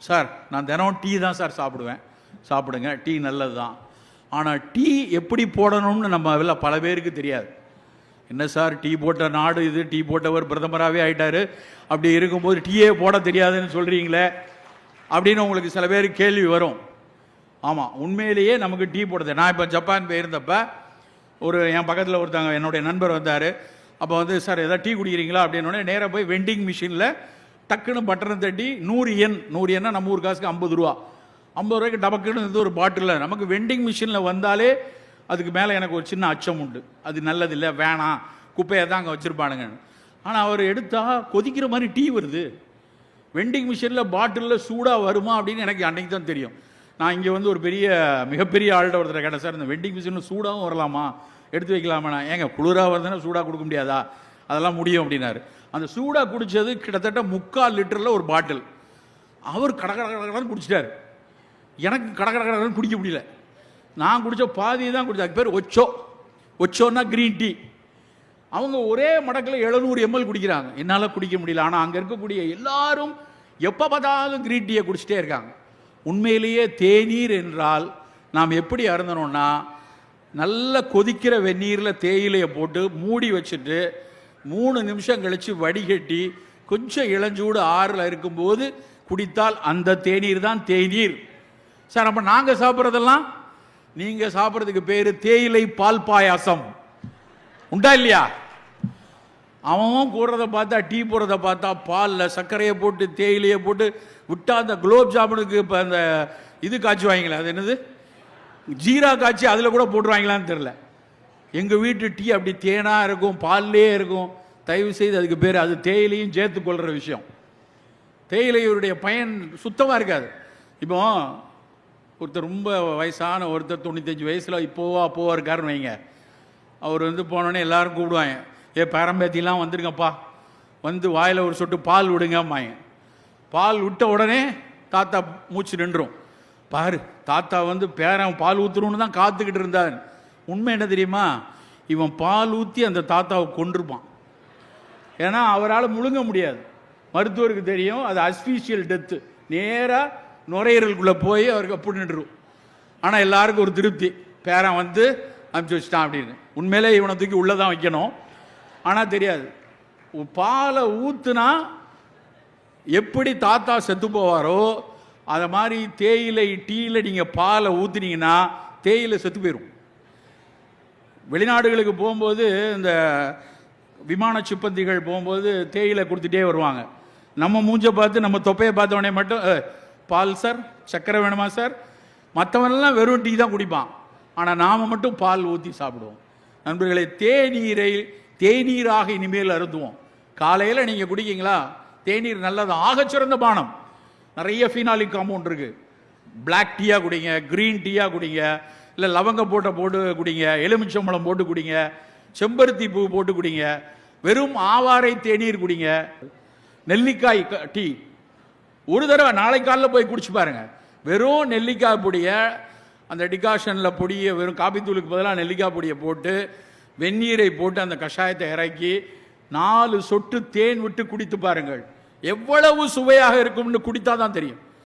Sir நான் தினம் tea தான் சார் சாப்பிடுவேன். சாப்பிடுங்க டீ நல்லது தான் ஆனால் டீ எப்படி போடணும்னு நம்ம அதில் பல பேருக்கு தெரியாது. என்ன சார் டீ போட்ட நாடு இது டீ போட்டவர் பிரதமராகவே ஆயிட்டாரு. அப்படி இருக்கும்போது டீயே போட தெரியாதுன்னு சொல்கிறீங்களே அப்படின்னு உங்களுக்கு சில பேர் கேள்வி வரும். ஆமாம் உண்மையிலேயே நமக்கு டீ போடுறது நான் இப்போ ஜப்பான் போயிருந்தப்ப ஒரு என் பக்கத்தில் ஒருத்தங்க என்னுடைய நண்பர் வந்தார். அப்போ வந்து சார் எதாவது டீ குடிக்கிறீங்களா? அப்படின்னோடனே நேராக போய் வெண்டிங் மிஷினில் டக்குன்னு பட்டனை தட்டி நூறு எண் நூறு எண்ணா நம்ம ஊர் காசுக்கு ஐம்பது ரூபா. ஐம்பது ரூபாய்க்கு டபக்குன்னு இது ஒரு பாட்டிலில் நமக்கு வெண்டிங் மிஷினில் வந்தாலே அதுக்கு மேலே எனக்கு ஒரு சின்ன அச்சம் உண்டு. அது நல்லதில்லை வேணாம். குப்பையை தான் அங்கே வச்சுருப்பானுங்க. ஆனால் அவர் எடுத்தால் கொதிக்கிற மாதிரி டீ வருது. வெண்டிங் மிஷினில் பாட்டிலில் சூடாக வருமா அப்படின்னு எனக்கு அன்னைக்கு தான் தெரியும். நான் இங்கே வந்து ஒரு பெரிய மிகப்பெரிய ஆள்கிட்ட ஒருத்தர் கேட்டேன் சார் இந்த வெண்டிங் மிஷினில் சூடாகவும் வரலாமா? எடுத்து வைக்கலாமா? ஏங்க குளிராக வருதுன்னா சூடாக கொடுக்க முடியாதா? அதெல்லாம் முடியும் அப்படின்னாரு. அந்த சூடாக குடித்தது கிட்டத்தட்ட முக்கால் லிட்டரில் ஒரு பாட்டில். அவர் கட கட கடன்னு குடிச்சிட்டார். எனக்கு கட கட கடன்னு குடிக்க முடியல. நான் குடித்த பாதி தான் குடிச்சேன் அதுக்கு பேர் ஒச்சோ. ஒச்சோன்னா க்ரீன் டீ அவங்க ஒரே மடக்கில் எழுநூறு எம்எல் குடிக்கிறாங்க. என்னால் குடிக்க முடியல. ஆனால் அங்கே இருக்கக்கூடிய எல்லாரும் எப்போ பார்த்தாலும் க்ரீன் டீயை குடிச்சிட்டே இருக்காங்க. உண்மையிலேயே தேநீர் என்றால் நாம் எப்படி அருந்தணும்னா நல்ல கொதிக்கிற வெந்நீரில் தேயிலையை போட்டு மூடி வச்சுட்டு மூணு நிமிஷம் கழித்து வடிகட்டி கொஞ்சம் இளஞ்சூடு ஆறில் இருக்கும்போது குடித்தால் அந்த தேநீர் தான் தேநீர். சார் அப்போ நாங்கள் சாப்பிட்றதெல்லாம்? நீங்கள் சாப்பிட்றதுக்கு பேர் தேயிலை பால் பாயாசம். உண்டா இல்லையா? அவன் கூடுறத பார்த்தா டீ போடுறத பார்த்தா பாலில் சர்க்கரையை போட்டு தேயிலையை போட்டு விட்டா அந்த குலோப் ஜாமுனுக்கு இப்போ அந்த இது காய்ச்சுவாங்களே அது என்னது? ஜீரா காய்ச்சி அதில் கூட போட்டுருவாங்களான்னு தெரில எங்கள் வீட்டு டீ அப்படி தேனாக இருக்கும் பால்லே இருக்கும். தயவு செய்து அதுக்கு பேர் அது தேயிலையும் சேர்த்து கொள்கிற விஷயம். தேயிலையுடைய பயன் சுத்தமாக இருக்காது. இப்போ ஒருத்தர் ரொம்ப வயசான ஒருத்தர் தொண்ணூத்தஞ்சு வயசில் இப்போவா அப்போவா இருக்காருன்னு வைங்க. அவர் வந்து போனோடனே எல்லாரும் கூப்பிடுவாங்க. ஏ பேரம்பேத்திலாம் வந்துருங்கப்பா வந்து வாயில் ஒரு சொட்டு பால் விடுங்கம்மாங்க. பால் விட்ட உடனே தாத்தா மூச்சு நின்றும். பாரு தாத்தா வந்து பேரன் பால் ஊற்றுறோன்னு தான் காத்துக்கிட்டு இருந்தார். உண்மை என்ன தெரியுமா? இவன் பால் ஊற்றி அந்த தாத்தாவை கொண்டிருப்பான் ஏன்னா அவரால் முழுங்க முடியாது. மருத்துவருக்கு தெரியும் அது அஸ்பீஷியல் டெத்து நேராக நுரையீரலுக்குள்ளே போய் அவருக்கு அப்படி ஆனால் எல்லாருக்கும் ஒரு திருப்தி. பேரன் வந்து அனுப்பிச்சி வச்சிட்டான் அப்படின்னு. உண்மையிலே இவனை தூக்கி உள்ளே தான் வைக்கணும். ஆனால் தெரியாது. பாலை ஊற்றுனா எப்படி தாத்தா செத்து போவாரோ அதை மாதிரி தேயிலை டீயில் நீங்கள் பாலை ஊற்றுனீங்கன்னா தேயிலை செத்து போயிடும் வெளிநாடுகளுக்கு போகும்போது இந்த விமான சிப்பந்திகள் போகும்போது தேயிலை கொடுத்துட்டே வருவாங்க. நம்ம மூஞ்சை பார்த்து நம்ம தொப்பையை பார்த்தவொடனே மட்டும் பால் சார் சர்க்கரை வேணுமா சார்? மற்றவனெல்லாம் வெறும் டீ தான் குடிப்பான். ஆனால் நாம் மட்டும் பால் ஊற்றி சாப்பிடுவோம். நண்பர்களே தேநீரை தேநீராக இனிமேல் அருந்துவோம். காலையில் நீங்கள் குடிக்கீங்களா? தேநீர் நல்லது. ஆகச்சிறந்த பானம். நிறைய ஃபீனாலிக் காம்பவுண்ட் இருக்குது பிளாக் டீயாக குடிங்க க்ரீன் டீயாக குடிங்க. இல்லை லவங்க போட்ட போட்டு குடிங்க எலுமிச்சம்பழம் போட்டு குடிங்க செம்பருத்தி பூ போட்டு குடிங்க வெறும் ஆவாரை தேநீர் குடிங்க நெல்லிக்காய் க- டீ. ஒரு தடவை நாளை காலைல போய் குடிச்சு பாருங்க. வெறும் நெல்லிக்காய் பொடியை அந்த டிகாஷனில் பொடியை வெறும் காப்பித்தூளுக்கு பதிலாக நெல்லிக்காய் பொடியை போட்டு வெந்நீரை போட்டு அந்த கஷாயத்தை இறக்கி நாலு சொட்டு தேன் விட்டு குடித்து பாருங்கள். எவ்வளவு சுவையாக இருக்கும்னு குடித்தா தான் தெரியும்.